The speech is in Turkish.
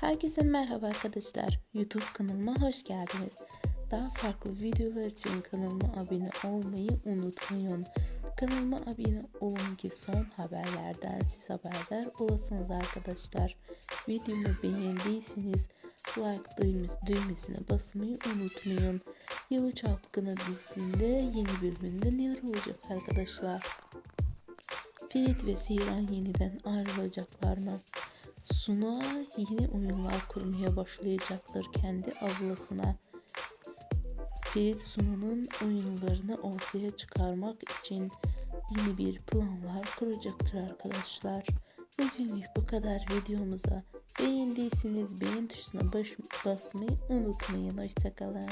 Herkese merhaba arkadaşlar. YouTube kanalıma hoş geldiniz. Daha farklı videolar için kanalıma abone olmayı unutmayın. Kanalıma abone olun ki son haberlerden siz haberdar olasınız arkadaşlar. Videomu beğendiyseniz like düğme- düğmesine basmayı unutmayın. Yalı Çapkını dizisinde yeni bölümünde neler olacak arkadaşlar? Ferit ve Seyran yeniden ayrılacaklar mı? Suna yeni oyunlar kurmaya başlayacaktır kendi ablasına. Ferit Suna'nın oyunlarını ortaya çıkarmak için yeni bir planlar kuracaktır arkadaşlar. Bugünlük bu kadar videomuza beğendiyseniz beğen tuşuna basmayı unutmayın. Hoşçakalın.